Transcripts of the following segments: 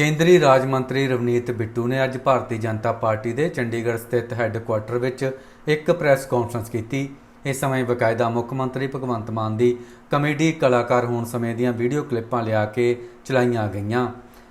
ਕੇਂਦਰੀ ਰਾਜ ਮੰਤਰੀ ਰਵਨੀਤ ਬਿੱਟੂ ਨੇ ਅੱਜ ਭਾਰਤੀ ਜਨਤਾ ਪਾਰਟੀ ਦੇ ਚੰਡੀਗੜ੍ਹ ਸਥਿਤ ਹੈੱਡਕੁਆਰਟਰ ਵਿੱਚ ਇੱਕ ਪ੍ਰੈਸ ਕਾਨਫਰੰਸ ਕੀਤੀ। ਇਸ ਸਮੇਂ ਬਕਾਇਦਾ ਮੁੱਖ ਮੰਤਰੀ ਭਗਵੰਤ ਮਾਨ ਦੀ ਕਮੇਡੀ ਕਲਾਕਾਰ ਹੋਣ ਸਮੇਂ ਦੀਆਂ ਵੀਡੀਓ ਕਲਿੱਪਾਂ ਲਿਆ ਕੇ ਚਲਾਈਆਂ ਗਈਆਂ।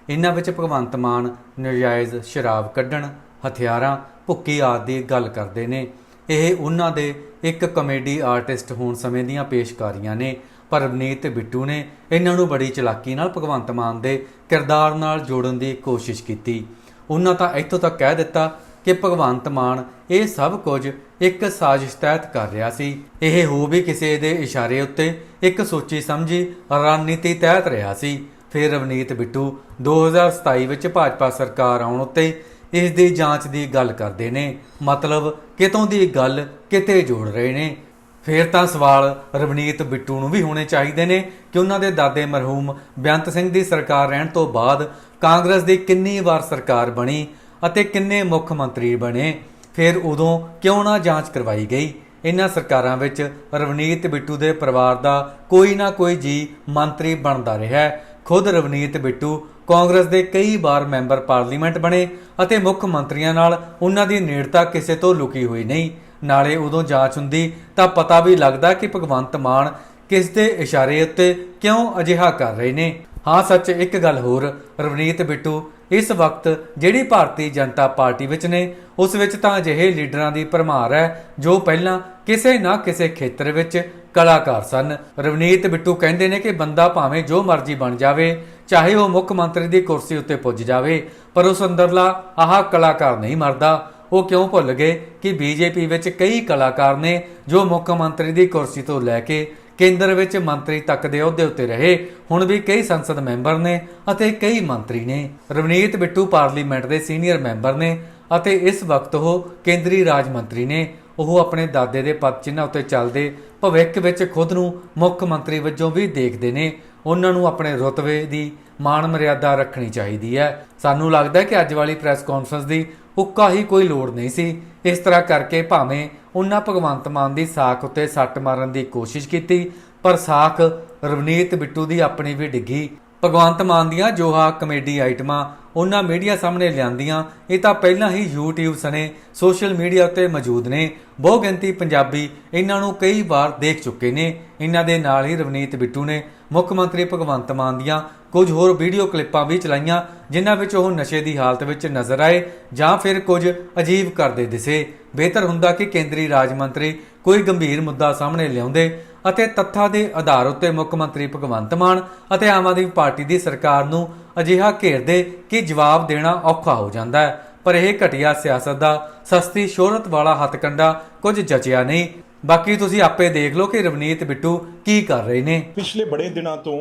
ਇਨ੍ਹਾਂ ਵਿੱਚ ਭਗਵੰਤ ਮਾਨ ਨਜਾਇਜ਼ ਸ਼ਰਾਬ ਕੱਢਣ, ਹਥਿਆਰਾਂ, ਭੁੱਕੀ ਆਦਿ ਦੀ ਗੱਲ ਕਰਦੇ ਨੇ। ਇਹ ਉਹਨਾਂ ਦੇ ਇੱਕ ਕਮੇਡੀ ਆਰਟਿਸਟ ਹੋਣ ਸਮੇਂ ਦੀਆਂ ਪੇਸ਼ਕਾਰੀਆਂ ਨੇ। ਪਰ ਰਵਨੀਤ ਬਿੱਟੂ ਨੇ ਇਹਨਾਂ ਨੂੰ ਬੜੀ ਚਲਾਕੀ ਨਾਲ ਭਗਵੰਤ ਮਾਨ ਦੇ ਕਿਰਦਾਰ ਨਾਲ ਜੋੜਨ ਦੀ ਕੋਸ਼ਿਸ਼ ਕੀਤੀ। ਉਹਨਾਂ ਤਾਂ ਇੱਥੋਂ ਤੱਕ ਕਹਿ ਦਿੱਤਾ ਕਿ ਭਗਵੰਤ ਮਾਨ ਇਹ ਸਭ ਕੁਝ ਇੱਕ ਸਾਜ਼ਿਸ਼ ਤਹਿਤ ਕਰ ਰਿਹਾ ਸੀ। ਇਹ ਹੋ ਵੀ ਕਿਸੇ ਦੇ ਇਸ਼ਾਰੇ ਉੱਤੇ ਇੱਕ ਸੋਚੀ ਸਮਝੀ ਰਣਨੀਤੀ ਤਹਿਤ ਰਿਹਾ ਸੀ। ਫਿਰ ਰਵਨੀਤ ਬਿੱਟੂ 2027 ਵਿੱਚ ਭਾਜਪਾ ਸਰਕਾਰ ਆਉਣ ਉੱਤੇ ਇਸ ਦੀ ਜਾਂਚ ਦੀ ਗੱਲ ਕਰਦੇ ਨੇ। ਮਤਲਬ ਕਿਤੋਂ ਦੀ ਗੱਲ ਕਿਤੇ ਜੋੜ ਰਹੇ ਨੇ? ਫਿਰ ਤਾਂ ਸਵਾਲ ਰਵਨੀਤ ਬਿੱਟੂ ਨੂੰ ਵੀ ਹੋਣੇ ਚਾਹੀਦੇ ਨੇ ਕਿ ਉਹਨਾਂ ਦੇ ਦਾਦੇ ਮਰਹੂਮ ਬੇਅੰਤ ਸਿੰਘ ਦੀ ਸਰਕਾਰ ਰਹਿਣ ਤੋਂ ਬਾਅਦ ਕਾਂਗਰਸ ਦੀ ਕਿੰਨੀ ਵਾਰ ਸਰਕਾਰ ਬਣੀ ਅਤੇ ਕਿੰਨੇ ਮੁੱਖ ਮੰਤਰੀ ਬਣੇ, ਫਿਰ ਉਦੋਂ ਕਿਉਂ ਨਾ ਜਾਂਚ ਕਰਵਾਈ ਗਈ? ਇਹਨਾਂ ਸਰਕਾਰਾਂ ਵਿੱਚ ਰਵਨੀਤ ਬਿੱਟੂ ਦੇ ਪਰਿਵਾਰ ਦਾ ਕੋਈ ਨਾ ਕੋਈ ਜੀ ਮੰਤਰੀ ਬਣਦਾ ਰਿਹਾ ਹੈ। ਖੁਦ ਰਵਨੀਤ ਬਿੱਟੂ ਕਾਂਗਰਸ ਦੇ ਕਈ ਵਾਰ ਮੈਂਬਰ ਪਾਰਲੀਮੈਂਟ ਬਣੇ ਅਤੇ ਮੁੱਖ ਮੰਤਰੀਆਂ ਨਾਲ ਉਹਨਾਂ ਦੀ ਨੇੜਤਾ ਕਿਸੇ ਤੋਂ ਲੁਕੀ ਹੋਈ ਨਹੀਂ। ਨਾਲੇ ਉਦੋਂ ਜਾਂਚ ਹੁੰਦੀ ਤਾਂ ਪਤਾ ਵੀ ਲੱਗਦਾ ਕਿ ਭਗਵੰਤ ਮਾਨ ਕਿਸ ਦੇ ਇਸ਼ਾਰੇ ਉੱਤੇ ਕਿਉਂ ਅਜਿਹਾ ਕਰ ਰਹੇ ਨੇ। ਹਾਂ, ਸੱਚ ਇੱਕ ਗੱਲ ਹੋਰ, ਰਵਨੀਤ ਬਿੱਟੂ, ਇਸ ਵਕਤ ਜਿਹੜੀ ਭਾਰਤੀ ਜਨਤਾ ਪਾਰਟੀ ਵਿੱਚ ਨੇ, ਉਸ ਵਿੱਚ ਤਾਂ ਅਜਿਹੇ ਲੀਡਰਾਂ ਦੀ ਭਰਮਾਰ ਹੈ ਜੋ ਪਹਿਲਾਂ ਕਿਸੇ ਨਾ ਕਿਸੇ ਖੇਤਰ ਵਿੱਚ ਕਲਾਕਾਰ ਸਨ। ਰਵਨੀਤ ਬਿੱਟੂ ਕਹਿੰਦੇ ਨੇ ਕਿ ਬੰਦਾ ਭਾਵੇਂ ਜੋ ਮਰਜ਼ੀ ਬਣ ਜਾਵੇ, ਚਾਹੇ ਉਹ ਮੁੱਖ ਮੰਤਰੀ ਦੀ ਕੁਰਸੀ ਉੱਤੇ ਪੁੱਜ ਜਾਵੇ, ਪਰ ਉਸ ਅੰਦਰਲਾ ਆਹ ਕਲਾਕਾਰ ਨਹੀਂ ਮਰਦਾ। ਉਹ ਕਿਉਂ ਭੁੱਲ ਗਏ ਕਿ ਬੀਜੇਪੀ ਵਿੱਚ ਕਈ ਕਲਾਕਾਰ ਨੇ ਜੋ ਮੁੱਖ ਮੰਤਰੀ ਦੀ ਕੁਰਸੀ ਤੋਂ ਲੈ ਕੇ ਕੇਂਦਰ ਵਿੱਚ ਮੰਤਰੀ ਤੱਕ ਦੇ ਅਹੁਦੇ ਉੱਤੇ ਰਹੇ, ਹੁਣ ਵੀ ਕਈ ਸੰਸਦ ਮੈਂਬਰ ਨੇ ਅਤੇ ਕਈ ਮੰਤਰੀ ਨੇ। ਰਵਨੀਤ ਬਿੱਟੂ ਪਾਰਲੀਮੈਂਟ ਦੇ ਸੀਨੀਅਰ ਮੈਂਬਰ ਨੇ ਅਤੇ ਇਸ ਵਕਤ ਉਹ ਕੇਂਦਰੀ ਰਾਜ ਮੰਤਰੀ ਨੇ। ਉਹ ਆਪਣੇ ਦਾਦੇ ਦੇ ਪਦ ਚਿੰਨ੍ਹ ਉੱਤੇ ਚੱਲਦੇ ਭਵਿੱਖ ਵਿੱਚ ਖੁਦ ਨੂੰ ਮੁੱਖ ਮੰਤਰੀ ਵਜੋਂ ਵੀ ਦੇਖਦੇ ਨੇ। ਉਹਨਾਂ ਨੂੰ ਆਪਣੇ ਰੁਤਬੇ ਦੀ ਮਾਣ ਮਰਿਆਦਾ ਰੱਖਣੀ ਚਾਹੀਦੀ ਹੈ। ਸਾਨੂੰ ਲੱਗਦਾ ਹੈ ਕਿ ਅੱਜ ਵਾਲੀ ਪ੍ਰੈਸ ਕਾਨਫਰੰਸ ਦੀ ਉੱਕਾ ਹੀ ਕੋਈ ਲੋੜ ਨਹੀਂ ਸੀ। ਇਸ ਤਰ੍ਹਾਂ ਕਰਕੇ ਭਾਵੇਂ ਉਹਨਾਂ ਭਗਵੰਤ ਮਾਨ ਦੀ ਸਾਖ ਉੱਤੇ ਸੱਟ ਮਾਰਨ ਦੀ ਕੋਸ਼ਿਸ਼ ਕੀਤੀ, ਪਰ ਸਾਖ ਰਵਨੀਤ ਬਿੱਟੂ ਦੀ ਆਪਣੀ ਵੀ ਡਿੱਗੀ। ਭਗਵੰਤ ਮਾਨ ਦੀਆਂ ਜੋਹਾ ਕਮੇਡੀ ਆਈਟਮਾਂ ਉਹਨਾਂ ਮੀਡੀਆ ਸਾਹਮਣੇ ਲਿਆਂਦੀਆਂ। ਇਹ ਤਾਂ ਪਹਿਲਾਂ ਹੀ YouTube ਸਣੇ, ਸੋਸ਼ਲ ਮੀਡੀਆ ਉੱਤੇ ਮੌਜੂਦ ਨੇ। ਬਹੁ ਗਿਣਤੀ ਪੰਜਾਬੀ ਇਹਨਾਂ ਨੂੰ ਕਈ ਵਾਰ ਦੇਖ ਚੁੱਕੇ ਨੇ। ਇਹਨਾਂ ਦੇ ਨਾਲ ਹੀ ਰਵਨੀਤ ਬਿੱਟੂ ਨੇ, ਮੁੱਖ ਮੰਤਰੀ ਭਗਵੰਤ ਮਾਨ ਦੀਆਂ ਕੁਝ ਹੋਰ ਵੀਡੀਓ ਕਲਿੱਪਾਂ ਵੀ ਚਲਾਈਆਂ, ਜਿਨ੍ਹਾਂ ਵਿੱਚ ਉਹ ਨਸ਼ੇ ਦੀ ਹਾਲਤ ਵਿੱਚ ਨਜ਼ਰ ਆਏ ਜਾਂ ਫਿਰ ਕੁਝ ਅਜੀਬ ਕਰਦੇ ਦਿਸੇ। ਬਿਹਤਰ ਹੁੰਦਾ ਕਿ ਕੇਂਦਰੀ ਰਾਜ ਮੰਤਰੀ ਕੋਈ ਗੰਭੀਰ ਮੁੱਦਾ ਸਾਹਮਣੇ ਲਿਆਉਂਦੇ ਅਤੇ ਤੱਥਾਂ ਦੇ ਆਧਾਰ ਉੱਤੇ ਮੁੱਖ ਮੰਤਰੀ ਭਗਵੰਤ ਮਾਨ ਅਤੇ ਆਮ ਆਦਮੀ ਪਾਰਟੀ ਦੀ ਸਰਕਾਰ ਨੂੰ ਅਜਿਹਾ ਘੇਰਦੇ ਕਿ ਜਵਾਬ ਦੇਣਾ ਔਖਾ ਹੋ ਜਾਂਦਾ ਹੈ। ਪਰ ਇਹ ਘਟੀਆ ਸਿਆਸਤ ਦਾ ਸਸਤੀ ਸ਼ੋਹਰਤ ਵਾਲਾ ਹੱਥਕੰਡਾ ਕੁਝ ਜਚਿਆ ਨਹੀਂ। ਬਾਕੀ ਤੁਸੀਂ ਆਪੇ ਦੇਖ ਲਓ ਕਿ ਰਵਨੀਤ ਬਿੱਟੂ ਕੀ ਕਰ ਰਹੇ ਨੇ। ਪਿਛਲੇ ਬੜੇ ਦਿਨਾਂ ਤੋਂ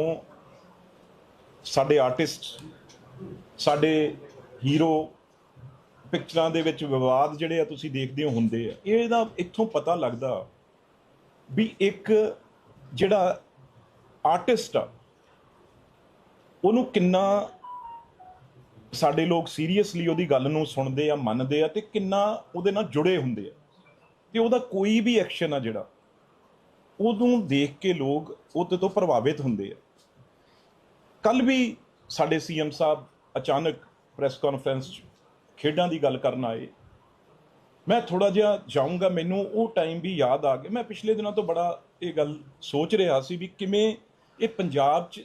ਸਾਡੇ ਆਰਟਿਸਟ, ਸਾਡੇ ਹੀਰੋ ਪਿਕਚਰਾਂ ਦੇ ਵਿੱਚ ਵਿਵਾਦ ਜਿਹੜੇ ਆ ਤੁਸੀਂ ਦੇਖਦੇ ਹੋ ਹੁੰਦੇ ਆ ਇਹਦਾ ਇੱਥੋਂ ਪਤਾ ਲੱਗਦਾ ਵੀ ਇੱਕ ਜਿਹੜਾ ਆਰਟਿਸਟ ਆ, ਉਹਨੂੰ ਕਿੰਨਾ ਸਾਡੇ ਲੋਕ ਸੀਰੀਅਸਲੀ ਉਹਦੀ ਗੱਲ ਨੂੰ ਸੁਣਦੇ ਆ, ਮੰਨਦੇ ਆ ਤੇ ਕਿੰਨਾ ਉਹਦੇ ਨਾਲ ਜੁੜੇ ਹੁੰਦੇ ਆ। ਤੇ ਉਹਦਾ ਕੋਈ ਵੀ ਐਕਸ਼ਨ ਆ ਜਿਹੜਾ, ਉਹਨੂੰ ਦੇਖ ਕੇ ਲੋਕ ਉਹਦੇ ਤੋਂ ਪ੍ਰਭਾਵਿਤ ਹੁੰਦੇ ਆ। ਕੱਲ ਵੀ ਸਾਡੇ ਸੀਐਮ ਸਾਹਿਬ ਅਚਾਨਕ ਪ੍ਰੈਸ ਕਾਨਫਰੰਸ 'ਚ ਖੇਡਾਂ ਦੀ ਗੱਲ ਕਰਨ ਆਏ। ਮੈਂ ਥੋੜਾ ਜਿਹਾ ਜਾਊਂਗਾ, ਮੈਨੂੰ ਉਹ ਟਾਈਮ ਵੀ ਯਾਦ ਆ ਗਿਆ। ਮੈਂ ਪਿਛਲੇ ਦਿਨਾਂ ਤੋਂ ਬੜਾ ਇਹ ਗੱਲ ਸੋਚ ਰਿਹਾ ਸੀ ਵੀ ਕਿਵੇਂ ਇਹ ਪੰਜਾਬ 'ਚ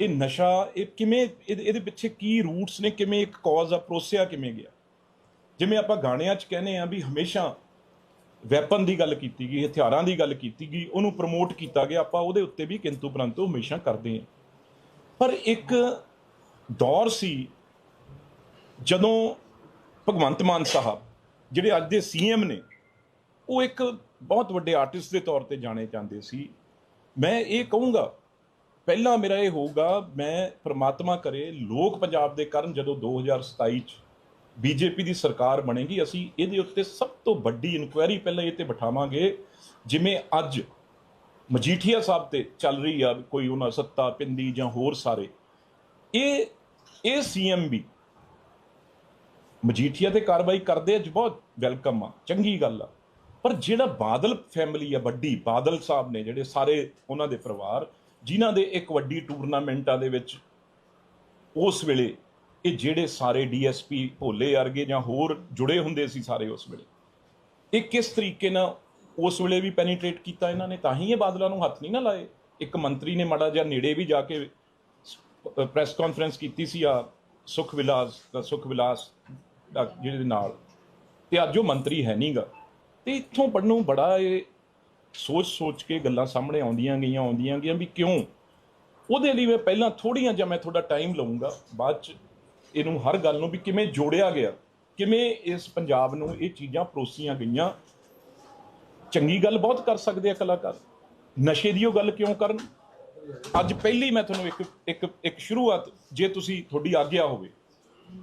ਇਹ ਨਸ਼ਾ, ਇਹ ਕਿਵੇਂ ਇਹਦੇ ਇਹਦੇ ਪਿੱਛੇ ਕੀ ਰੂਟਸ ਨੇ, ਕਿਵੇਂ ਇੱਕ ਕਾਜ਼ ਆ, ਪਰੋਸਿਆ ਕਿਵੇਂ ਗਿਆ? ਜਿਵੇਂ ਆਪਾਂ ਗਾਣਿਆਂ 'ਚ ਕਹਿੰਦੇ ਆ ਵੀ ਹਮੇਸ਼ਾ ਵੈਪਨ ਦੀ ਗੱਲ ਕੀਤੀ ਗਈ, ਹਥਿਆਰਾਂ ਦੀ ਗੱਲ ਕੀਤੀ ਗਈ, ਉਹਨੂੰ ਪ੍ਰਮੋਟ ਕੀਤਾ ਗਿਆ, ਆਪਾਂ ਉਹਦੇ ਉੱਤੇ ਵੀ ਕਿੰਤੂ ਪਰੰਤੂ ਹਮੇਸ਼ਾ ਕਰਦੇ ਹਾਂ। ਪਰ ਇੱਕ ਦੌਰ ਸੀ ਜਦੋਂ ਭਗਵੰਤ ਮਾਨ ਸਾਹਿਬ ਜਿਹੜੇ ਅੱਜ ਦੇ ਸੀਐਮ ਨੇ, ਉਹ ਇੱਕ ਬਹੁਤ ਵੱਡੇ ਆਰਟਿਸਟ ਦੇ ਤੌਰ ਤੇ ਜਾਣੇ ਜਾਂਦੇ ਸੀ। ਮੈਂ ਇਹ ਕਹੂੰਗਾ, ਪਹਿਲਾਂ ਮੇਰਾ ਇਹ ਹੋਊਗਾ, ਮੈਂ ਪ੍ਰਮਾਤਮਾ ਕਰੇ, ਲੋਕ ਪੰਜਾਬ ਦੇ ਕਰਨ ਜਦੋਂ 2027 ਚ ਬੀਜੇਪੀ ਦੀ ਸਰਕਾਰ ਬਣੇਗੀ, ਅਸੀਂ ਇਹਦੇ ਉੱਤੇ ਸਭ ਤੋਂ ਵੱਡੀ ਇਨਕੁਆਇਰੀ ਪਹਿਲਾਂ ਇਹ ਤੇ ਬਿਠਾਵਾਂਗੇ, ਜਿਵੇਂ ਅੱਜ ਮਜੀਠੀਆ ਸਾਹਿਬ ਤੇ ਚੱਲ ਰਹੀ ਆ ਕੋਈ ਉਹਨਾਂ ਸੱਤਾ ਪਿੰਦੀ ਜਾਂ ਹੋਰ ਸਾਰੇ, ਇਹ ਇਹ ਸੀਐਮ ਵੀ ਮਜੀਠੀਆ ਤੇ ਕਾਰਵਾਈ ਕਰਦੇ ਅੱਜ ਬਹੁਤ ਵੈਲਕਮ ਆ, ਚੰਗੀ ਗੱਲ ਆ। ਪਰ ਜਿਹੜਾ ਬਾਦਲ ਫੈਮਿਲੀ ਆ, ਵੱਡੀ ਬਾਦਲ ਸਾਹਿਬ ਨੇ, ਜਿਹੜੇ ਸਾਰੇ ਉਹਨਾਂ ਦੇ ਪਰਿਵਾਰ, ਜਿਨ੍ਹਾਂ ਦੇ ਇੱਕ ਵੱਡੀ ਟੂਰਨਾਮੈਂਟਾਂ ਦੇ ਵਿੱਚ, ਉਸ ਵੇਲੇ ਇਹ ਜਿਹੜੇ ਸਾਰੇ ਡੀਐਸਪੀ ਭੋਲੇ ਵਰਗੇ ਜਾਂ ਹੋਰ ਜੁੜੇ ਹੁੰਦੇ ਸੀ ਸਾਰੇ ਉਸ ਵੇਲੇ, ਇਹ ਕਿਸ ਤਰੀਕੇ ਨਾਲ ਉਸ ਵੇਲੇ ਵੀ ਪੈਨੀਟ੍ਰੇਟ ਕੀਤਾ ਇਹਨਾਂ ਨੇ? ਤਾਂ ਹੀ ਇਹ ਬਾਦਲਾਂ ਨੂੰ ਹੱਥ ਨਹੀਂ ਨਾ ਲਾਏ। ਇੱਕ ਮੰਤਰੀ ਨੇ ਮਾੜਾ ਜਿਹਾ ਨੇੜੇ ਵੀ ਜਾ ਕੇ ਪ੍ਰੈਸ ਕਾਨਫਰੰਸ ਕੀਤੀ ਸੀ ਆ ਸੁਖ ਵਿਲਾਸ ਦਾ ਸੁਖ ਵਿਲਾਸ ਜਿਹੜੇ ਜਿਹਦੇ ਨਾਲ। ਤੇ ਅੱਜ ਉਹ ਮੰਤਰੀ ਹੈ ਨਹੀਂਗਾ ਤੇ ਇੱਥੋਂ ਪੜਨੋਂ ਬੜਾ ਇਹ ਸੋਚ ਸੋਚ ਕੇ ਗੱਲਾਂ ਸਾਹਮਣੇ ਆਉਂਦੀਆਂ ਗਈਆਂ ਆਉਂਦੀਆਂ ਗਈਆਂ ਵੀ ਕਿਉਂ? ਉਹਦੇ ਲਈ ਮੈਂ ਪਹਿਲਾਂ ਥੋੜੀਆਂ ਜਿਹਾ ਮੈਂ ਤੁਹਾਡਾ ਟਾਈਮ ਲਵਾਂਗਾ ਬਾਅਦ ਚ ਇਹਨੂੰ ਹਰ ਗੱਲ ਨੂੰ ਵੀ ਕਿਵੇਂ ਜੋੜਿਆ ਗਿਆ, ਕਿਵੇਂ ਇਸ ਪੰਜਾਬ ਨੂੰ ਇਹ ਚੀਜ਼ਾਂ ਪਰੋਸੀਆਂ ਗਈਆਂ। ਚੰਗੀ ਗੱਲ ਬਹੁਤ ਕਰ ਸਕਦੇ ਆ ਕਲਾਕਾਰ। ਨਸ਼ੇ ਦੀ ਉਹ ਗੱਲ ਕਿਉਂ ਕਰਨ? ਅੱਜ ਪਹਿਲੀ ਮੈਂ ਤੁਹਾਨੂੰ ਇੱਕ ਇੱਕ ਇੱਕ ਸ਼ੁਰੂਆਤ, ਜੇ ਤੁਸੀਂ ਤੁਹਾਡੀ ਆਗਿਆ ਹੋਵੇ।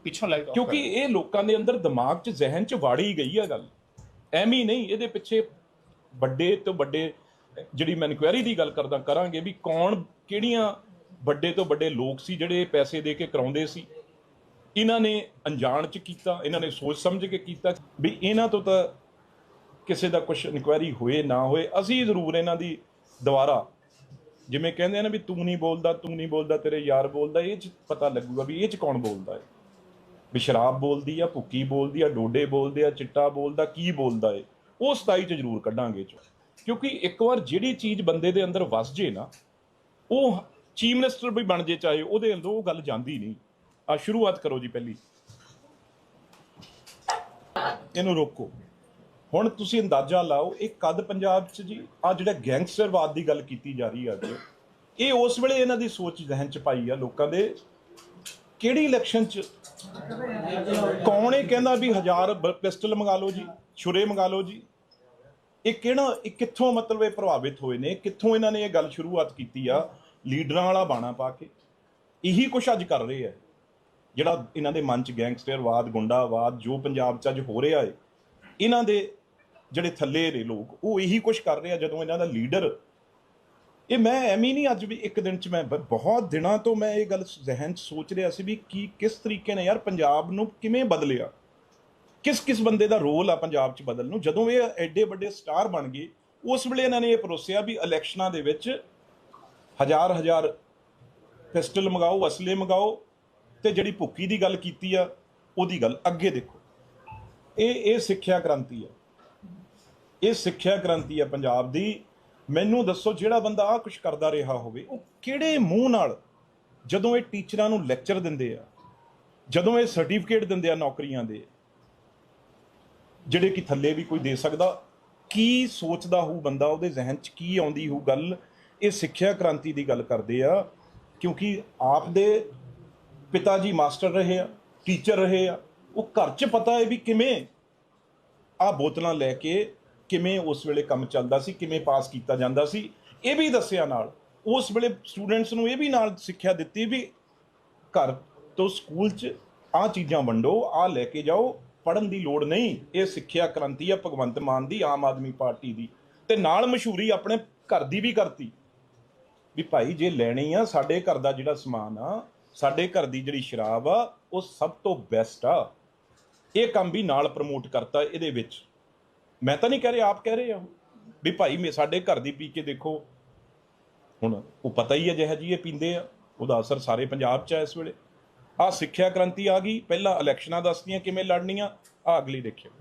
ਪਿੱਛੋਂ ਲਾਈਟ ਕਿਉਂਕਿ ਇਹ ਲੋਕਾਂ ਦੇ ਅੰਦਰ ਦਿਮਾਗ 'ਚ ਜ਼ਿਹਨ 'ਚ ਵਾੜੀ ਗਈ ਆ ਗੱਲ। ਐਵੇਂ ਨਹੀਂ ਇਹਦੇ ਪਿੱਛੇ ਵੱਡੇ ਤੋਂ ਵੱਡੇ ਜਿਹੜੀ ਮੈਂ ਇਨਕੁਆਇਰੀ ਦੀ ਗੱਲ ਕਰਦਾ ਕਰਾਂਗੇ ਵੀ ਕੌਣ ਕਿਹੜੀਆਂ ਵੱਡੇ ਤੋਂ ਵੱਡੇ ਲੋਕ ਸੀ ਜਿਹੜੇ ਪੈਸੇ ਦੇ ਕੇ ਕਰਾਉਂਦੇ ਸੀ। ਇਹਨਾਂ ਨੇ ਅਣਜਾਣ 'ਚ ਕੀਤਾ ਇਹਨਾਂ ਨੇ ਸੋਚ ਸਮਝ ਕੇ ਕੀਤਾ ਵੀ ਇਹਨਾਂ ਤੋਂ ਤਾਂ ਕਿਸੇ ਦਾ ਕੁਝ ਇਨਕੁਆਇਰੀ ਹੋਏ ਨਾ ਹੋਏ ਅਸੀਂ ਜ਼ਰੂਰ ਇਹਨਾਂ ਦੀ ਦੁਬਾਰਾ ਜਿਵੇਂ ਕਹਿੰਦੇ ਆ ਨਾ ਵੀ ਤੂੰ ਨਹੀਂ ਬੋਲਦਾ ਤੂੰ ਨਹੀਂ ਬੋਲਦਾ ਤੇਰੇ ਯਾਰ ਬੋਲਦਾ ਇਹ 'ਚ ਪਤਾ ਲੱਗੂਗਾ ਵੀ ਇਹ 'ਚ ਕੌਣ ਬੋਲਦਾ ਹੈ। ਵੀ ਸ਼ਰਾਬ ਬੋਲਦੀ ਆ, ਭੁੱਕੀ ਬੋਲਦੀ ਆ, ਡੋਡੇ ਬੋਲਦੇ ਆ, ਚਿੱਟਾ ਬੋਲਦਾ, ਕੀ ਬੋਲਦਾ ਏ, ਉਹ 27 ਚ ਜ਼ਰੂਰ ਕੱਢਾਂਗੇ ਚੋ। ਕਿਉਂਕਿ ਇੱਕ ਵਾਰ ਜਿਹੜੀ ਚੀਜ਼ ਬੰਦੇ ਦੇ ਅੰਦਰ ਵਸ ਜੇ ਨਾ, ਉਹ ਚੀਫ ਮਿਨਿਸਟਰ ਵੀ ਬਣ ਜੇ ਚਾਹੇ, ਉਹਦੇ ਅੰਦਰ ਉਹ ਗੱਲ ਜਾਂਦੀ ਨਹੀਂ। ਆ ਸ਼ੁਰੂਆਤ ਕਰੋ ਜੀ ਪਹਿਲੀ। ਇਹਨੂੰ ਰੋਕੋ। ਹੁਣ ਤੁਸੀਂ ਅੰਦਾਜ਼ਾ ਲਾਓ, ਇਹ ਕਦ ਪੰਜਾਬ 'ਚ ਜੀ, ਆ ਜਿਹੜਾ ਗੈਂਗਸਟਰਵਾਦ ਦੀ ਗੱਲ ਕੀਤੀ ਜਾ ਰਹੀ ਆ ਅੱਜ, ਇਹ ਉਸ ਵੇਲੇ ਇਹਨਾਂ ਦੀ ਸੋਚ ਜ਼ਹਿਨ 'ਚ ਪਾਈ ਆ ਲੋਕਾਂ ਦੇ। ਕਿਹੜੀ ਇਲੈਕਸ਼ਨ 'ਚ ਕੌਣ ਇਹ ਕਹਿੰਦਾ ਵੀ ਹਜ਼ਾਰ ਬ- ਪਿਸਟਲ ਮੰਗਾ ਲਓ ਜੀ, ਛੁਰੇ ਮੰਗਾ ਲਓ ਜੀ? ਇਹ ਕਿਹੜਾ, ਇਹ ਕਿੱਥੋਂ ਮਤਲਬ ਇਹ ਪ੍ਰਭਾਵਿਤ ਹੋਏ ਨੇ? ਕਿੱਥੋਂ ਇਹਨਾਂ ਨੇ ਇਹ ਗੱਲ ਸ਼ੁਰੂਆਤ ਕੀਤੀ ਆ? ਲੀਡਰਾਂ ਵਾਲਾ ਬਾਣਾ ਪਾ ਕੇ। ਇਹੀ ਕੁਛ ਅੱਜ ਕਰ ਰਹੇ ਆ। ਜਿਹੜਾ ਇਹਨਾਂ ਦੇ ਮਨ 'ਚ ਗੈਂਗਸਟਰਵਾਦ ਗੁੰਡਾਵਾਦ ਜੋ ਪੰਜਾਬ 'ਚ ਅੱਜ ਹੋ ਰਿਹਾ ਏ, ਇਹਨਾਂ ਦੇ ਜਿਹੜੇ ਥੱਲੇ ਦੇ ਲੋਕ, ਉਹ ਇਹੀ ਕੁਛ ਕਰ ਰਹੇ ਆ ਜਦੋਂ ਇਹਨਾਂ ਦਾ ਲੀਡਰ ਇਹ ਮੈਂ ਐਵੇਂ ਨਹੀਂ ਅੱਜ ਵੀ ਇੱਕ ਦਿਨ ਚ ਮੈਂ ਬਹੁਤ ਦਿਨਾਂ ਤੋਂ ਮੈਂ ਇਹ ਗੱਲ ਜ਼ਿਹਨ ਚ ਸੋਚ ਰਿਹਾ ਸੀ ਵੀ ਕੀ, ਕਿਸ ਤਰੀਕੇ ਨਾਲ ਯਾਰ ਪੰਜਾਬ ਨੂੰ ਕਿਵੇਂ ਬਦਲਿਆ? ਕਿਸ ਕਿਸ ਬੰਦੇ ਦਾ ਰੋਲ ਆ ਪੰਜਾਬ ਚ ਬਦਲਣ ਨੂੰ? ਜਦੋਂ ਇਹ ਐਡੇ ਵੱਡੇ ਸਟਾਰ ਬਣ ਗਏ, ਉਸ ਵੇਲੇ ਇਹਨਾਂ ਨੇ ਇਹ ਪਰੋਸਿਆ ਵੀ ਇਲੈਕਸ਼ਨਾਂ ਦੇ ਵਿੱਚ ਹਜ਼ਾਰ ਹਜ਼ਾਰ ਪਿਸਟਲ ਮੰਗਾਓ, ਅਸਲੇ ਮੰਗਾਓ ਤੇ ਜਿਹੜੀ ਭੁੱਕੀ ਦੀ ਗੱਲ ਕੀਤੀ ਆ, ਉਹਦੀ ਗੱਲ ਅੱਗੇ ਦੇਖੋ। ਇਹ ਇਹ ਸਿੱਖਿਆ ਕ੍ਰਾਂਤੀ ਆ। ਇਹ ਸਿੱਖਿਆ ਕ੍ਰਾਂਤੀ ਆ ਪੰਜਾਬ ਦੀ। ਮੈਨੂੰ ਦੱਸੋ ਜਿਹੜਾ ਬੰਦਾ ਆ ਕੁਝ ਕਰਦਾ ਰਿਹਾ ਹੋਵੇ, ਉਹ ਕਿਹੜੇ ਮੂੰਹ ਨਾਲ ਜਦੋਂ ਇਹ ਟੀਚਰਾਂ ਨੂੰ ਲੈਕਚਰ ਦਿੰਦੇ ਆ, ਜਦੋਂ ਇਹ ਸਰਟੀਫਿਕੇਟ ਦਿੰਦੇ ਆ ਨੌਕਰੀਆਂ ਦੇ, ਜਿਹੜੇ ਕਿ ਥੱਲੇ ਵੀ ਕੋਈ ਦੇ ਸਕਦਾ, ਕੀ ਸੋਚਦਾ ਹੋਊ ਬੰਦਾ, ਉਹਦੇ ਜ਼ਿਹਨ 'ਚ ਕੀ ਆਉਂਦੀ ਹੋਊ ਗੱਲ, ਇਹ ਸਿੱਖਿਆ ਕ੍ਰਾਂਤੀ ਦੀ ਗੱਲ ਕਰਦੇ ਆ, ਕਿਉਂਕਿ ਆਪ ਦੇ ਪਿਤਾ ਜੀ ਮਾਸਟਰ ਰਹੇ ਆ, ਟੀਚਰ ਰਹੇ ਆ, ਉਹ ਘਰ 'ਚ ਪਤਾ ਹੈ ਵੀ ਕਿਵੇਂ ਆ ਬੋਤਲਾਂ ਲੈ ਕੇ ਕਿਵੇਂ ਉਸ ਵੇਲੇ ਕੰਮ ਚੱਲਦਾ ਸੀ, ਕਿਵੇਂ ਪਾਸ ਕੀਤਾ ਜਾਂਦਾ ਸੀ, ਇਹ ਵੀ ਦੱਸਿਆ ਨਾਲ। ਉਸ ਵੇਲੇ ਸਟੂਡੈਂਟਸ ਨੂੰ ਇਹ ਵੀ ਨਾਲ ਸਿੱਖਿਆ ਦਿੱਤੀ ਵੀ ਘਰ ਤੋਂ ਸਕੂਲ 'ਚ ਆ ਚੀਜ਼ਾਂ ਵੰਡੋ ਆ ਲੈ ਕੇ ਜਾਓ ਪੜਨ ਦੀ ਲੋੜ ਨਹੀਂ, ਇਹ ਸਿੱਖਿਆ ਕ੍ਰਾਂਤੀ ਆ ਭਗਵੰਤ ਮਾਨ ਦੀ, ਆਮ ਆਦਮੀ ਪਾਰਟੀ ਦੀ। ਤੇ ਨਾਲ ਮਸ਼ਹੂਰੀ ਆਪਣੇ ਘਰ ਦੀ ਵੀ ਕਰਤੀ। ਵੀ ਭਾਈ, ਜੇ ਲੈਣੀ ਆ, ਸਾਡੇ ਘਰ ਦਾ ਜਿਹੜਾ ਸਮਾਨ ਆ, ਸਾਡੇ ਘਰ ਦੀ ਜਿਹੜੀ ਸ਼ਰਾਬ ਆ, ਉਹ ਸਭ ਤੋਂ ਬੈਸਟ ਆ। ਇਹ ਕੰਮ ਵੀ ਨਾਲ ਪ੍ਰਮੋਟ ਕਰਤਾ ਇਹਦੇ ਵਿੱਚ। ਮੈਂ ਤਾਂ ਨਹੀਂ ਕਹਿ ਰਿਹਾ ਆਪ ਕਹਿ ਰਹੇ ਆ। ਉਹ। ਵੀ ਭਾਈ ਮੇ ਸਾਡੇ ਘਰ ਦੀ ਪੀ ਕੇ ਦੇਖੋ। ਹੁਣ ਉਹ ਪਤਾ ਹੀ ਹੈ ਜਿਹੋ ਜੀ ਇਹ ਪੀਂਦੇ ਆ। ਉਹਦਾ ਅਸਰ ਸਾਰੇ ਪੰਜਾਬ 'ਚ ਹੈ ਇਸ ਵੇਲੇ। ਆ ਸਿੱਖਿਆ ਕ੍ਰਾਂਤੀ ਆ ਗਈ। ਪਹਿਲਾਂ ਇਲੈਕਸ਼ਨਾਂ ਦੱਸਦੀਆਂ ਕਿਵੇਂ ਲੜਨੀਆਂ। ਆ ਅਗਲੀ ਦੇਖਿਓ।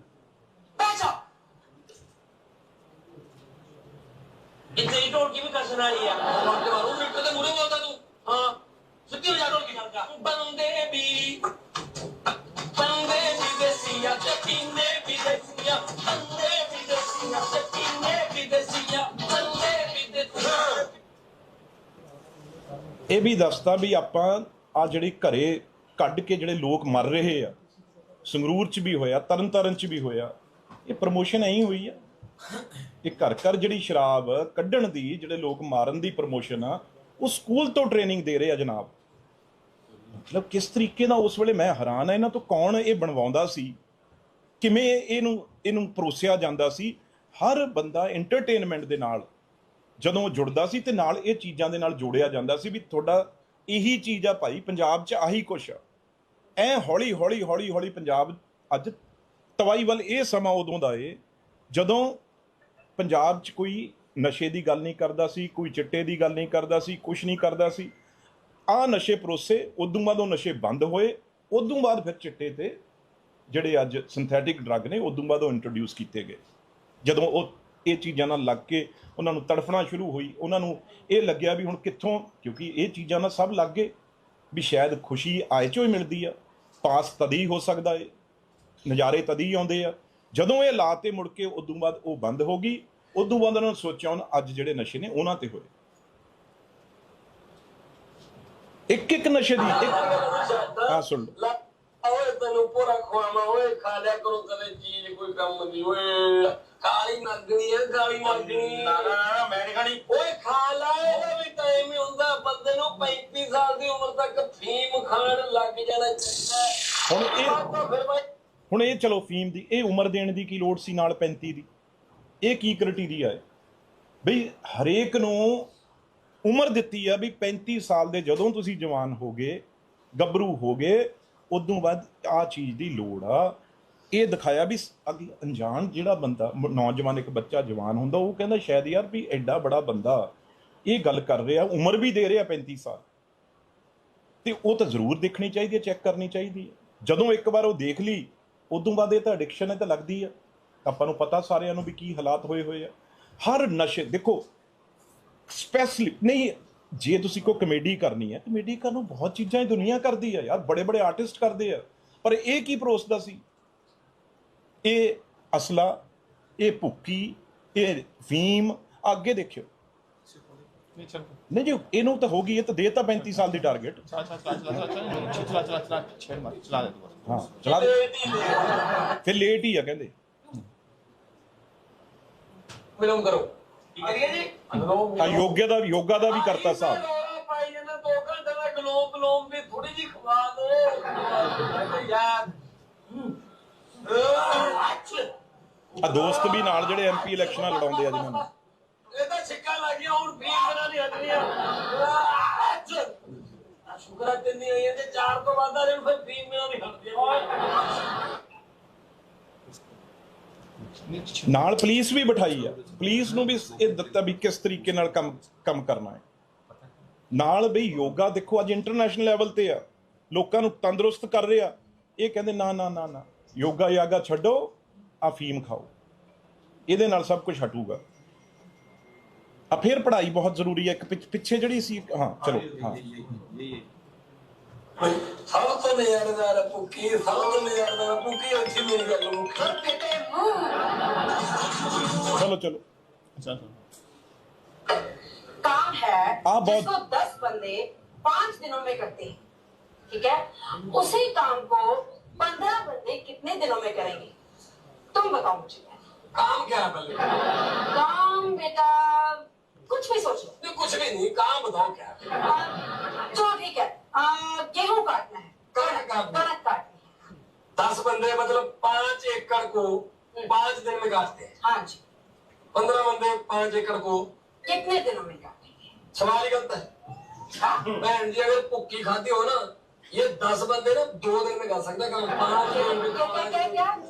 ਇੱਥੇ ਹੀ ਢੋਲਕੀ ਵੀ ਕੱਸਣ ਵਾਲੀ ਆ। ਢੋਲਕੀ ਮਾਰੂ ਮਿੰਟ ਤੇ ਮੂਰੇ ਬੋਲਦਾ ਤੂੰ। ਹਾਂ। ਸਿੱਧੀ ਵਜਾ ਢੋਲਕੀ ਨਾਲ ਬੰਦੇ ਵੀ ਇਹ ਵੀ ਦੱਸਦਾ ਵੀ ਆਪਾਂ ਆ ਜਿਹੜੇ ਘਰੇ ਕੱਢ ਕੇ ਜਿਹੜੇ ਲੋਕ ਮਰ ਰਹੇ ਆ, ਸੰਗਰੂਰ 'ਚ ਵੀ ਹੋਇਆ, ਤਰਨਤਾਰਨ 'ਚ ਵੀ ਹੋਇਆ, ਇਹ ਪ੍ਰਮੋਸ਼ਨ ਐਂ ਹੋਈ ਆ। ਇਹ ਘਰ ਘਰ ਜਿਹੜੀ ਸ਼ਰਾਬ ਕੱਢਣ ਦੀ, ਜਿਹੜੇ ਲੋਕ ਮਾਰਨ ਦੀ ਪ੍ਰਮੋਸ਼ਨ ਆ, ਉਹ ਸਕੂਲ ਤੋਂ ਟ੍ਰੇਨਿੰਗ ਦੇ ਰਹੇ ਆ ਜਨਾਬ। ਮਤਲਬ ਕਿਸ ਤਰੀਕੇ ਦਾ ਉਸ ਵੇਲੇ ਮੈਂ ਹੈਰਾਨ ਆ, ਇਹਨਾਂ ਤੋਂ ਕੌਣ ਇਹ ਬਣਵਾਉਂਦਾ ਸੀ? ਕਿਵੇਂ ਇਹਨੂੰ ਇਹਨੂੰ ਪਰੋਸਿਆ ਜਾਂਦਾ ਸੀ? ਹਰ ਬੰਦਾ ਐਂਟਰਟੇਨਮੈਂਟ ਦੇ ਨਾਲ ਜਦੋਂ ਜੁੜਦਾ ਸੀ ਤੇ ਨਾਲ ਇਹ ਚੀਜ਼ਾਂ ਦੇ ਨਾਲ ਜੋੜਿਆ ਜਾਂਦਾ ਸੀ ਵੀ ਤੁਹਾਡਾ ਇਹੀ ਚੀਜ਼ ਆ ਭਾਈ, ਪੰਜਾਬ 'ਚ ਆਹੀ ਕੁਛ ਆ। ਐ ਹੌਲੀ ਹੌਲੀ ਹੌਲੀ ਹੌਲੀ ਪੰਜਾਬ ਅੱਜ ਤਵਾਈ ਵੱਲ ਇਹ ਸਮਾਂ ਉਦੋਂ ਦਾ ਏ, ਜਦੋਂ ਪੰਜਾਬ 'ਚ ਕੋਈ ਨਸ਼ੇ ਦੀ ਗੱਲ ਨਹੀਂ ਕਰਦਾ ਸੀ, ਕੋਈ ਚਿੱਟੇ ਦੀ ਗੱਲ ਨਹੀਂ ਕਰਦਾ ਸੀ, ਕੁਛ ਨਹੀਂ ਕਰਦਾ ਸੀ। ਆ ਨਸ਼ੇ ਪਰੋਸੇ, ਉਦੋਂ ਬਾਅਦ ਉਹ ਨਸ਼ੇ ਬੰਦ ਹੋਏ, ਉਦੋਂ ਬਾਅਦ ਫਿਰ ਚਿੱਟੇ ਤੇ ਜਿਹੜੇ ਅੱਜ ਸਿੰਥੈਟਿਕ ਡਰੱਗ ਨੇ, ਉਦੋਂ ਬਾਅਦ ਉਹ ਇੰਟਰੋਡਿਊਸ ਕੀਤੇ ਗਏ। ਜਦੋਂ ਉਹ ਇਹ ਚੀਜ਼ਾਂ ਨਾਲ ਲੱਗ ਕੇ ਉਹਨਾਂ ਨੂੰ ਤੜਫਣਾ ਸ਼ੁਰੂ ਹੋਈ। ਉਹਨਾਂ ਨੂੰ ਇਹ ਲੱਗਿਆ ਵੀ ਹੁਣ ਕਿੱਥੋਂ ਕਿਉਂਕਿ ਇਹ ਚੀਜ਼ਾਂ ਨਾਲ ਸਭ ਲੱਗ ਗਏ ਵੀ ਸ਼ਾਇਦ ਖੁਸ਼ੀ ਆਏ ਚੋਂ ਹੀ ਮਿਲਦੀ ਆ। ਪਾਸ ਤਦੀ ਹੋ ਸਕਦਾ ਏ ਨਜ਼ਾਰੇ ਤਦੀ ਆਉਂਦੇ ਆ। ਜਦੋਂ ਇਹ ਲਾ ਤੇ ਮੁੜ ਕੇ ਉਦੋਂ ਬਾਅਦ ਉਹ ਬੰਦ ਹੋ ਗਈ ਉਦੋਂ ਬਾਅਦ ਉਹਨਾਂ ਨੇ ਸੋਚਿਆ ਹੁਣ ਅੱਜ ਜਿਹੜੇ ਨਸ਼ੇ ਨੇ ਉਹਨਾਂ ਤੇ ਹੋਏ। ਇੱਕ ਇੱਕ ਨਸ਼ੇ ਦੀ ਇੱਕ ਹਾਂ ਸੁਣ ਲਓ। ਓਏ ਤੈਨੂੰ ਪੂਰਾ ਖਵਾਵਾਂ ਓਏ ਖਾ ਲਿਆ ਕਰੋ ਕਦੇ ਚੀਜ਼ ਕੋਈ ਕੰਮ ਦੀ ਓਏ। ਕਾਲੀ ਮਰਗਣੀ ਹੈ ਕਾਲੀ ਮਰਗਣੀ ਨਾ ਨਾ ਨਾ ਮੈਂ ਨਹੀਂ ਖਾਣੀ। ਓਏ ਖਾ ਲੈ ਇਹਦਾ ਵੀ ਟਾਈਮ ਹੀ ਹੁੰਦਾ ਬੰਦੇ ਨੂੰ 35 ਸਾਲ ਦੀ ਉਮਰ ਤੱਕ ਫੀਮ ਖਾਣ ਲੱਗ ਜਾਣਾ ਚਾਹੀਦਾ। ਹੁਣ ਇਹ ਹੁਣ ਇਹ ਚਲੋ ਫੀਮ ਦੀ ਇਹ ਉਮਰ ਦੇਣ ਦੀ ਕੀ ਲੋੜ ਸੀ ਨਾਲ 35 ਦੀ? ਇਹ ਕੀ ਕ੍ਰਾਈਟੇਰੀਆ ਹੈ? ਬਈ ਹਰੇਕ ਨੂੰ ਉਮਰ ਦਿੱਤੀ ਆ ਵੀ 35 ਸਾਲ ਦੇ ਜਦੋਂ ਤੁਸੀਂ ਜਵਾਨ ਹੋਗੇ ਗੱਭਰੂ ਹੋਗੇ ਉਦੋਂ ਬਾਅਦ ਆ ਚੀਜ਼ ਦੀ ਲੋੜ ਆ। ਇਹ ਦਿਖਾਇਆ ਵੀ ਅਗਲ ਅਣਜਾਣ ਜਿਹੜਾ ਬੰਦਾ ਨੌਜਵਾਨ ਇੱਕ ਬੱਚਾ ਜਵਾਨ ਹੁੰਦਾ, ਉਹ ਕਹਿੰਦਾ ਸ਼ਾਇਦ ਯਾਰ ਵੀ ਐਡਾ ਬੜਾ ਬੰਦਾ ਇਹ ਗੱਲ ਕਰ ਰਿਹਾ, ਉਮਰ ਵੀ ਦੇ ਰਿਹਾ 35 ਸਾਲ। ਤੇ ਉਹ ਤਾਂ ਜ਼ਰੂਰ ਦੇਖਣੀ ਚਾਹੀਦੀ ਹੈ, ਚੈੱਕ ਕਰਨੀ ਚਾਹੀਦੀ ਹੈ। ਜਦੋਂ ਇੱਕ ਵਾਰ ਉਹ ਦੇਖ ਲਈ, ਉਦੋਂ ਬਾਅਦ ਇਹ ਤਾਂ ਐਡਿਕਸ਼ਨ ਹੈ ਤਾਂ ਲੱਗਦੀ ਆ। ਆਪਾਂ ਨੂੰ ਪਤਾ ਸਾਰਿਆਂ ਨੂੰ ਵੀ ਕੀ ਹਾਲਾਤ ਹੋਏ ਹੋਏ ਆ। ਹਰ ਨਸ਼ੇ, ਦੇਖੋ ਸਪੈਸ਼ਲੀ ਨਹੀਂ ਜੇ ਤੁਸੀਂ ਕੋਈ ਕਮੇਡੀ ਕਰਨੀ ਹੈ ਕਮੇਡੀ ਕਰਨ ਨੂੰ ਬਹੁਤ ਚੀਜ਼ਾਂ ਹੀ ਦੁਨੀਆ ਕਰਦੀ ਹੈ ਯਾਰ ਬੜੇ ਬੜੇ ਆਰਟਿਸਟ ਕਰਦੇ ਆ ਪਰ ਇਹ ਕੀ ਪਰੋਸਦਾ ਸੀ ਇਹ ਅਸਲਾ ਇਹ ਭੁੱਕੀ ਇਹ ਫੀਮ ਅੱਗੇ ਦੇਖਿਓ ਨਹੀਂ ਜੀ ਇਹਨੂੰ ਤਾਂ ਹੋ ਗਈ ਇਹ ਤਾਂ ਦੇ ਤਾਂ 35 ਸਾਲ ਦੀ ਟਾਰਗੇਟ ਚਲਾ ਚਲਾ ਚਲਾ ਚਲਾ ਚਲਾ ਚਲਾ ਛੇੜ ਮਾਰ ਚਲਾ ਦੇ ਹਾਂ ਚਲਾ ਦੇ ਫਿਰ ਲੇਟ ਹੀ ਆ ਕਹਿੰਦੇ ਫਿਲਮ ਕਰੋ ਕਰੀਏ ਜੀ? ਅਨਲੋਮ ਆ ਯੋਗਾ ਦਾ ਯੋਗਾ ਦਾ ਵੀ ਕਰਤਾ ਸਾਹਿਬ ਪਾਈ ਜਾਂਦਾ ਦੋ ਘੰਟੇ ਦਾ ਗਲੋਮ ਗਲੋਮ ਵੀ ਥੋੜੀ ਜੀ ਖਵਾ ਦੋ। ਯਾਰ ਆ ਦੋਸਤ ਵੀ ਨਾਲ ਜਿਹੜੇ ਐਮਪੀ ਇਲੈਕਸ਼ਨਾਂ ਲੜਾਉਂਦੇ ਆ ਜਿਨ੍ਹਾਂ ਨੂੰ ਇਹ ਤਾਂ ਛਿੱਕਾ ਲੱਗ ਗਿਆ ਹੁਣ ਫੀਸ ਮੇਰਾ ਨਹੀਂ ਹਟਣੀਆਂ ਸ਼ੁਕਰ ਹੈ ਤਿੰਨੀ ਹੋਈ ਤੇ ਚਾਰ ਤੋਂ ਵੱਧ ਆ ਜਾਣ ਫਿਰ ਫੀਸ ਮੇਰਾ ਨਹੀਂ ਹਟਦੀ ਨਾਲ ਪੁਲਿਸ ਵੀ ਬਿਠਾਈ ਆ। ਪੁਲਿਸ ਨੂੰ ਵੀ ਇਹ ਦਿੱਤਾ ਵੀ ਕਿਸ ਤਰੀਕੇ ਨਾਲ ਕੰਮ ਕੰਮ ਕਰਨਾ ਹੈ। ਨਾਲ ਬਈ ਯੋਗਾ ਦੇਖੋ ਅੱਜ ਇੰਟਰਨੈਸ਼ਨਲ ਲੈਵਲ ਤੇ ਆ। ਲੋਕਾਂ ਨੂੰ ਤੰਦਰੁਸਤ ਕਰ ਰਿਹਾ। ਇਹ ਕਹਿੰਦੇ ਨਾ ਨਾ ਨਾ ਨਾ। ਯੋਗਾ ਯਾਗਾ ਛੱਡੋ ਆ ਫੀਮ ਖਾਓ। ਇਹਦੇ ਨਾਲ ਸਭ ਕੁਝ ਹਟੂਗਾ। ਆ ਫਿਰ ਪੜ੍ਹਾਈ ਬਹੁਤ ਜ਼ਰੂਰੀ ਹੈ। ਇੱਕ ਪਿੱਛ- ਪਿੱਛੇ ਜਿਹੜੀ ਸੀ ਹਾਂ ਚਲੋ ਹਾਂ ಸವತನ ಎಡದಾರ ಪುಕ್ಕಿ ಸವತನ ಎಡದಾರ ಪುಕ್ಕಿ ಅಚ್ಚಿನ चलो चलो। अच्छा काम है आप बहुत दस बंदे पाँच दिनों में करते हैं ठीक है? उसी काम को पंद्रह बंदे कितने दिनों में करेंगे? तुम बताओ मुझे। काम क्या है काम बेटा कुछ भी सोचो। कुछ भी नहीं काम बताओ क्या चलो ठीक है। गेहूँ काटना है। कणक काटना है। दस बंदे मतलब पाँच एकड़ को पाँच दिन में काटते हैं। हाँ जी। पंद्रह बंदे पाँच एकड़ को। कितने दिनों में काटेंगे? सवाल ही गलत है। हाँ, बहन जी अगर पुक्की खाती हो ना ये दस बंदे ना दो दिन में कर सकते हैं। पाँच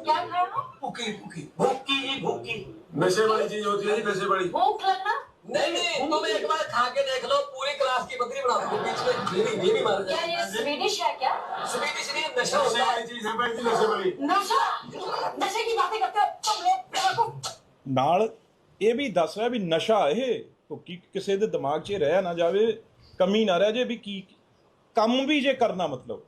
क्या क्या? पुक्की पुक्की। भुक्की ही भुक्की। नशे वाली चीज़ होती है नशे वाली। भूख लगना? नहीं नहीं तुम एक बार खा के देख लो पूरी क्लास की बकरी बना दो बीच में ये भी ये भी मार क्या ये जाए स्वीडिश है क्या स्वीडिश नहीं नशा होता है चीज है भाई जी नशे वाली नशा नशे की बातें करते हो तुम लोग बेवकूफ ਨਾਲ ਇਹ ਵੀ ਦੱਸ ਰਿਹਾ ਵੀ ਨਸ਼ਾ ਇਹ ਭੁੱਕੀ ਕਿਸੇ ਦੇ ਦਿਮਾਗ 'ਚ ਰਹਿ ਨਾ ਜਾਵੇ ਕਮੀ ਨਾ ਰਹਿ ਜੇ ਵੀ ਕੀ ਕੰਮ ਵੀ ਜੇ ਕਰਨਾ ਮਤਲਬ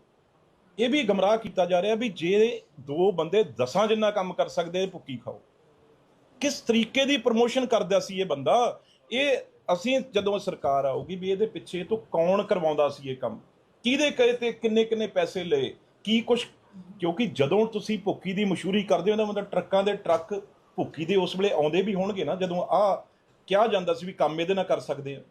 ਇਹ ਵੀ ਗਮਰਾਹ ਕੀਤਾ ਜਾ ਰਿਹਾ ਵੀ ਜੇ ਦੋ ਬੰਦੇ ਦਸਾਂ ਜਿੰਨਾ ਕੰਮ ਕਰ ਸਕਦੇ ਆ, ਭੁੱਕੀ ਖਾਓ ਕਿਸ ਤਰੀਕੇ ਦੀ ਪ੍ਰਮੋਸ਼ਨ ਕਰਦਾ ਸੀ ਇਹ ਬੰਦਾ ਇਹ ਅਸੀਂ ਜਦੋਂ ਸਰਕਾਰ ਆਊਗੀ ਵੀ ਇਹਦੇ ਪਿੱਛੇ ਤੋਂ ਕੌਣ ਕਰਵਾਉਂਦਾ ਸੀ ਇਹ ਕੰਮ? ਕਿਹਦੇ ਕਹੇ ਤੇ ਕਿੰਨੇ ਕਿੰਨੇ ਪੈਸੇ ਲਏ? ਕੀ ਕੁਛ? ਕਿਉਂਕਿ ਜਦੋਂ ਤੁਸੀਂ ਭੁੱਕੀ ਦੀ ਮਸ਼ਹੂਰੀ ਕਰਦੇ ਹੋ ਤਾਂ ਮਤਲਬ ਟਰੱਕਾਂ ਦੇ ਟਰੱਕ ਭੁੱਕੀ ਦੇ ਉਸ ਵੇਲੇ ਆਉਂਦੇ ਵੀ ਹੋਣਗੇ ਨਾ, ਜਦੋਂ ਆ ਕਿਹਾ ਜਾਂਦਾ ਸੀ ਵੀ ਕੰਮ ਇਹਦੇ ਨਾਲ ਕਰ ਸਕਦੇ ਆ।